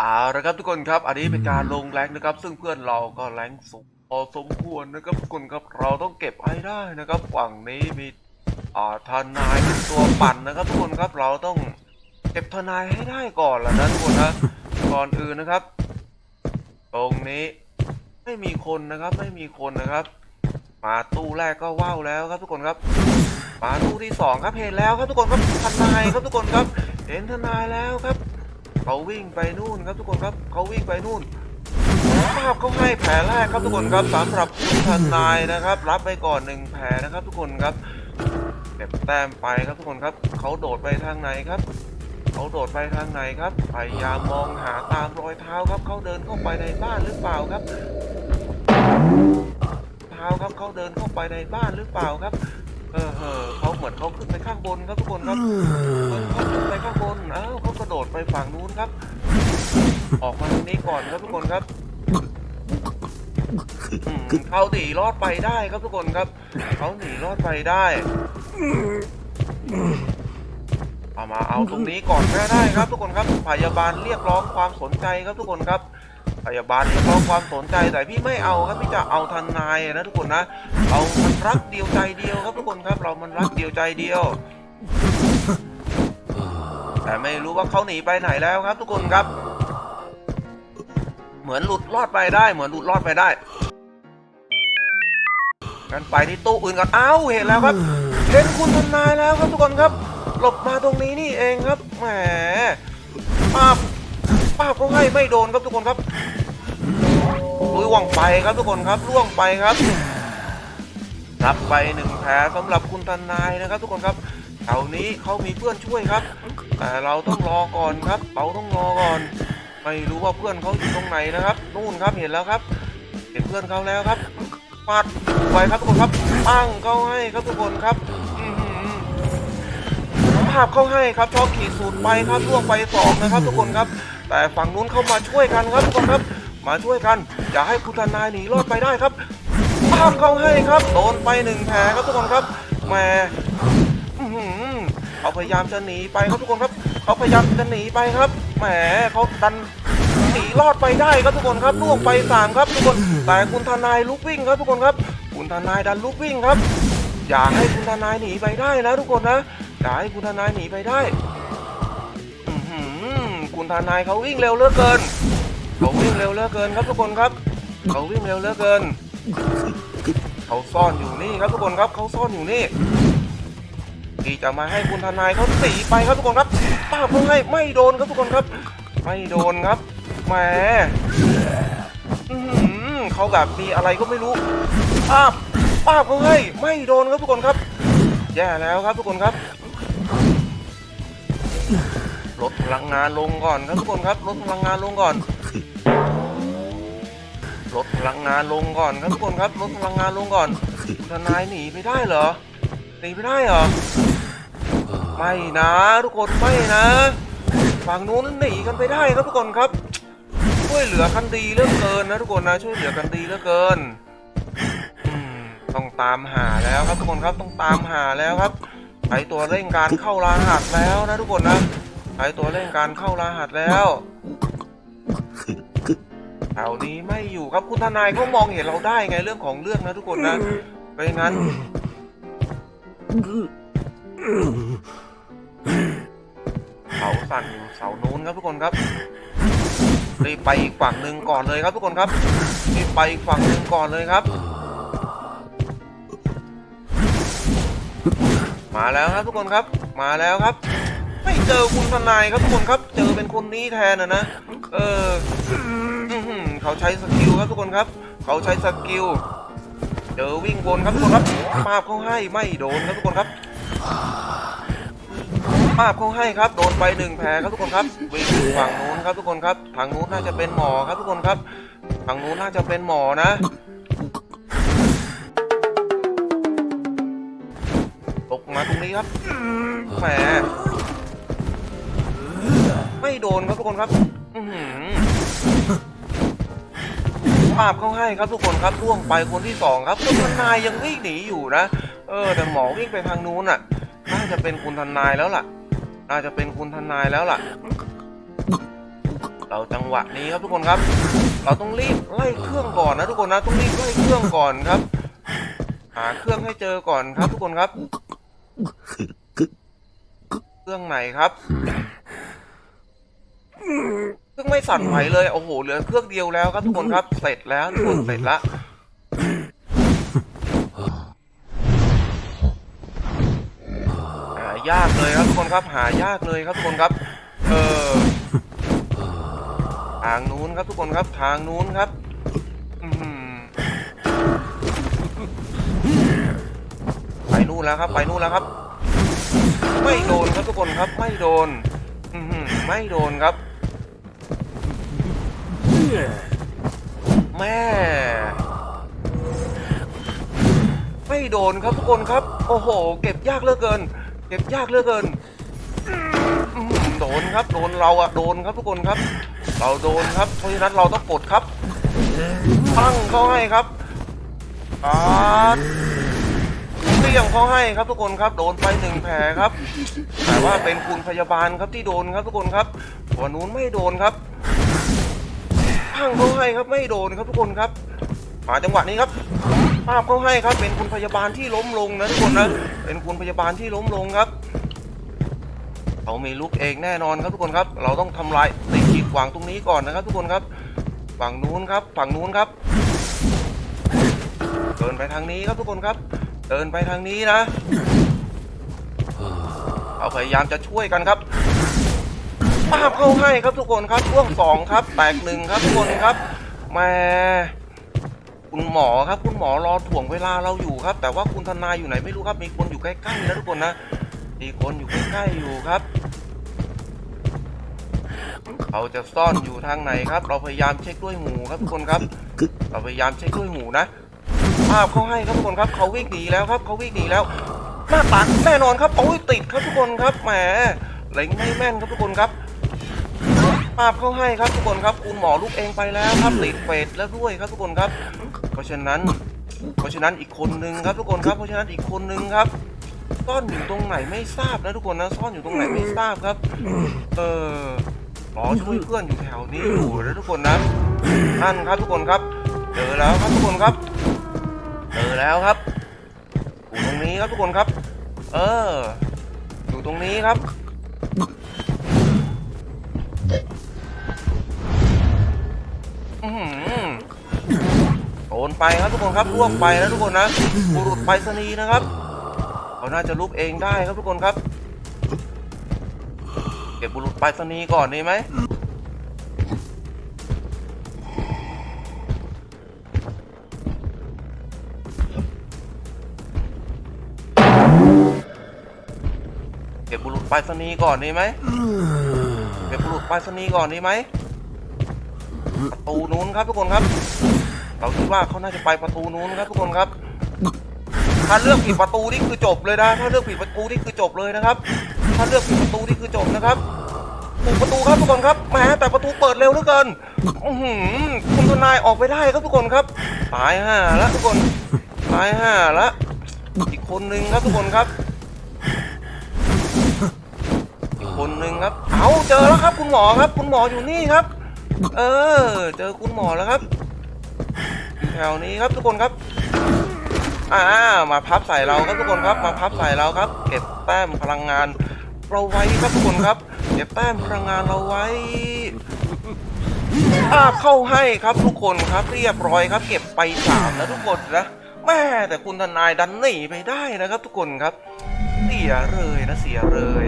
เอาละครับทุกคนครับ อันนี้เป็นการลงแรงนะครับ ซึ่งเพื่อนเราก็แรงสูงพอสมควรนะครับทุกคนครับเราต้องเก็บให้ได้นะครับฝั่งนี้มีอ่าทนายเป็นตัวปั่นนะครับ ทุกคนครับเราต้องเก็บทนายให้ได้ก่อนละนะทุกคนนะก่อนอื่นนะครับ ตรงนี้ไม่มีคนนะครับไม่มีคนนะครับ มาตู้แรกก็ว้าวแล้วครับทุกคนครับ มาตู้ที่สองครับเห็นแล้วครับทุกคนครับทนายครับทุกคนครับ เห็นทนายแล้วครับ เขาวิ่งไปนู่นครับทุกคนครับเขาวิ่งไปนู่นภาพเขาให้แผลแรกครับทุกคนครับสำหรับคุณทนายนะครับ รับไปก่อนหนึ่งแผลนะครับทุกคนครับเก็บแต้มไปครับทุกคนครับเขาโดดไปทางไหนครับเขาโดดไปทางไหนครับพยายามมองหาตามรอยเท้าครับเขาเดินเข้าไปในบ้านหรือเปล่าครับ เท้าครับเขาเดินเข้าไปในบ้านหรือเปล่าครับ เออเออเขาเหมือนเขาขึ้นไปข้างบนครับทุกคนครับเหมือนเขาขึ้นไปข้างบนอ้าวเขากระโดดไปฝั่งนู้นครับ ออกมาตรงนี้ก่อนครับทุกคนครับอืมเขาหนีรอดไปได้ครับทุกคนครับเขาหนีรอดไปได้ เอามาเอาตรงนี้ก่อนก็ได้ครับทุกคนครับพยาบาลเรียกร้องความสนใจครับทุกคนครับ พยาบาลเรียกร้องความสนใจแต่พี่ไม่เอาครับพี่จะเอาทนายนะทุกคนนะ เอามันรักเดียวใจเดียวครับทุกคนครับเรามันรักเดียวใจเดียว แต่ไม่รู้ว่าเขาหนีไปไหนแล้วครับ ทุกคนครับ เหมือนหลุดรอดไปได้เหมือนหลุดรอดไปได้กันไปที่ตู้อื่นก่อนอ้าวเห็นแล้วครับเห็นคุณทนายแล้วครับทุกคนครับ หลบมาตรงนี้นี่เองครับแหมป้าบ ป้าบก็ให้ไม่โดนครับทุกคนครับล่วงไปครับทุกคนครับล่วงไปครับรับไปหนึ่งแผลสำหรับคุณทนายนะครับ ทุกคนครับแถวนี้เขามีเพื่อนช่วยครับ แต่เราต้องรอก่อนครับเราต้องรอก่อน ไม่รู้ว่าเพื่อนเขาอยู่ตรงไหนนะครับนู่นครับเห็นแล้วครับ เห็นเพื่อนเขาแล้วครับปาดไว้ครับทุกคนครับปั้งเขาให้ครับทุกคนครับอื้อหือภาพเขาให้ครับชอบขีดสูตรไปครับล่วงไปสองนะครับ ทุกคนครับ แต่ฝั่งนู้นเข้ามาช่วยกันครับทุกคนครับ มาช่วยกันอย่าให้คุณทนายหนีรอดไปได้ครับภาพเขาให้ครับโดนไปหนึ่งแผลครับทุกคนครับแหมอื้ออเขาพยายามจะหนีไปครับทุกคนครับเขาพยายามจะหนีไปครับแหมเขาดันหนีรอดไปได้ครับทุกคนครับล่วงไปสามครับทุกคนแต่คุณทนายลุกวิ่งครับทุกคนครับ คุณทนายดันลุกวิ่งครับ อย่าให้คุณทนายหนีไปได้นะทุกคนนะอย่าให้คุณทนายหนีไปได้ คุณทนายเขาวิ่งเร็วเหลือเกินเขาวิ่งเร็วเหลือเกินครับทุกคนครับเขาวิ่งเร็วเหลือเกินเขาซ่อนอยู่นี่ครับทุกคนครับเขาซ่อนอยู่นี่ที่จะมาให้คุณทนายเขาตีไปครับทุกคนครับป้าบเขาให้ไม่โดนครับทุกคนครับ ไม่โดนครับแหมเขาแบบมีอะไรก็ไม่รู้ป้าป้าบเขาให้ไม่โดนครับทุกคนครับแย่แล้วครับทุกคนครับ ลดพลังงานลงก่อนครับทุกคนครับลดพลังงานลงก่อนลดพลังงานลงก่อนครับทุกคนครับลดพลังงานลงก่อนทนายหนีไม่ได้เหรอหนีไม่ได้เหรอไม่นะทุกคนไม่นะฝั่งนู้นหนีกันไปได้ครับทุกคนครับ ช่วยเหลือกันดีเหลือเกินนะทุกคนนะช่วยเหลือกันดีเหลือเกินต้องตามหาแล้วครับทุกคนครับต้องตามหาแล้วครับใช้ตัวเร่งการเข้ารหัสแล้วนะทุกคนนะ ใช้ตัวเร่งการเข้ารหัสแล้วแถวนี้ไม่อยู่ครับคุณทนายเขามองเห็นเราได้ไงเรื่องของเรื่องนะทุกคนนะไม่งั้นเสาสั่นอยู่เสานู้นครับทุกคนครับรีบไปอีกฝั่งหนึ่งก่อนเลยครับทุกคนครับรีบไปอีกฝั่งหนึ่งก่อนเลยครับ มาแล้วครับทุกคนครับ มาแล้วครับ ไม่เจอคุณทนายครับทุกคนครับ เจอเป็นคนนี้แทนนะนะเอออเขาใช้สกิลครับทุกคนครับ เขาใช้สกิลเจอวิ่งวนครับทุกคนครับปาบเขาให้ไม่โดนครับทุกคนครับปาบเขาให้ครับโดนไปหนึ่งแผลครับทุกคนครับวิ่งฝั่งนู้นครับทุกคนครับทางนู้นน่าจะเป็นหมอครับทุกคนครับทางนู้นน่าจะเป็นหมอนะตกมาตรงนี้ครับแหม ไม่โดนครับทุกคนครับอือหือภาพเขาให้ครับทุกคนครับล่วงไปคนที่สองครับคุณทนายยังวิ่งหนีอยู่นะเออ แต่หมอวิ่งไปทางนู้นอะ น่าจะเป็นคุณทนายแล้วล่ะ น่าจะเป็นคุณทนายแล้วล่ะ เราจังหวะนี้ครับทุกคนครับ เราต้องรีบไล่เครื่องก่อนนะทุกคนนะต้องรีบไล่เครื่องก่อนครับ หาเครื่องให้เจอก่อนครับ ทุกคนครับ เครื่องไหนครับ เครื่องไม่สั่นไหวเลย โอ้โห เหลือเครื่องเดียวแล้วครับทุกคนครับ เสร็จแล้วทุกคนเสร็จละหายากเลยครับทุกคนครับหายากเลยครับทุกคนครับ เออทางนู้นครับทุกคนครับทางนู้นครับไปนู่นแล้วครับ ไปนู่นแล้วครับ ไม่โดนครับทุกคนครับ ไม่โดนไม่โดนครับ แม่ ไม่โดนครับทุกคนครับ โอ้โห เก็บยากเหลือเกิน เก็บยากเหลือเกิน โดนครับ โดนเราอะโดนครับทุกคนครับ เราโดนครับ เพราะฉะนั้นเราต้องกดครับตั้งเขาให้ครับปาดเปี้ยงเขาให้ครับทุกคนครับ โดนไปหนึ่งแผลครับ แต่ว่าเป็นคุณพยาบาลครับที่โดนครับทุกคนครับตัวนู้นไม่โดนครับ พังเขาให้ครับไม่โดนครับทุกคนครับมาจังหวะนี้ครับ ภาพเขาให้ครับ เป็นคุณพยาบาลที่ล้มลงนะทุกคนนะเป็นคุณพยาบาลที่ล้มลงครับเขามีลุกเองแน่นอนครับทุกคนครับ เราต้องทำลายติดขีดขวางตรงนี้ก่อนนะครับ ทุกคนครับฝั่งนู้นครับ ฝั่งนู้นครับเดินไปทางนี้ครับทุกคนครับ เดินไปทางนี้นะเราพยายามจะช่วยกันครับ ป้าบเข้าให้ครับทุกคนครับช่วงสองครับแตกหนึ่งครับทุกคนครับแหม่คุณหมอครับ คุณหมอรอถ่วงเวลาเราอยู่ครับ แต่ว่าคุณทนายอยู่ไหนไม่รู้ครับ มีคนอยู่ใกล้ๆนะทุกคนนะมีคนอยู่ใกล้ๆอยู่ครับเขาจะซ่อนอยู่ทางไหนครับ เราพยายามเช็คด้วยหูครับทุกคนครับ เราพยายามเช็คด้วยหูนะภาพเขาให้ครับทุกคนครับ เขาวิ่งหนีแล้วครับ เขาวิ่งหนีแล้วหน้าตักแน่นอนครับโอ้ยติดครับทุกคนครับแหมเล็งไม่แม่นครับทุกคนครับ ภาพเขาให้ครับทุกคนครับคุณหมอลูกเองไปแล้วครับติดเฟสแล้วด้วยครับทุกคนครับ เพราะฉะนั้น เพราะฉะนั้นอีกคนนึงครับทุกคนครับเพราะฉะนั้นอีกคนนึงครับซ่อนอยู่ตรงไหนไม่ทราบนะทุกคนนะซ่อนอยู่ตรงไหนไม่ทราบครับ เออรอช่วยเพื่อนอยู่แถวนี้อยู่นะทุกคนนะนั่นครับทุกคนครับเจอแล้วครับทุกคนครับเจอแล้วครับอยู่ตรงนี้ครับทุกคนครับ เออ อยู่ตรงนี้ครับ ไปครับทุกคนครับล่วงไปนะทุกคนนะบุรุษไปรษณีย์นะครับเขาน่าจะลุกเองได้ครับทุกคนครับ เก็บบุรุษไปรษณีย์ก่อนดีไหมเก็บบุรุษไปรษณีย์ก่อนดีไหมเก็บบุรุษไปรษณีย์ก่อนดีไหมประตูนู้นครับทุกคนครับ เราคิดว่าเขาน่าจะไปประตูนู้นครับทุกคนครับ ถ้าเลือกผิดประตูนี่คือจบเลยนะ ถ้าเลือกผิดประตูนี่คือจบเลยนะครับ ถ้าเลือกผิดประตูนี่คือจบนะครับถูกประตูครับทุกคนครับแหมแต่ประตูเปิดเร็วเหลือเกินคุณทนายออกไปได้ครับทุกคนครับ ตายห่าล้วทุกคนตายห่าล้วอีกคนนึงครับทุกคนครับอีกคนนึงครับ เอาเจอแล้วครับ คุณหมอครับ คุณหมออยู่นี่ครับ เออ เจอคุณหมอแล้วครับ แถวนี้ครับทุกคนครับอ่ามาพับใส่เราครับทุกคนครับ มาพับใส่เราครับ เก็บแต้มพลังงานเราไว้ครับทุกคนครับ เก็บแต้มพลังงานเราไว้ภาเข้าให้ครับทุกคนครับเรียบร้อยครับ เก็บไปสามนะทุกคนนะแม่แต่คุณทนายดันหนีไปได้นะครับ ทุกคนครับ เสียเลยนะเสียเลย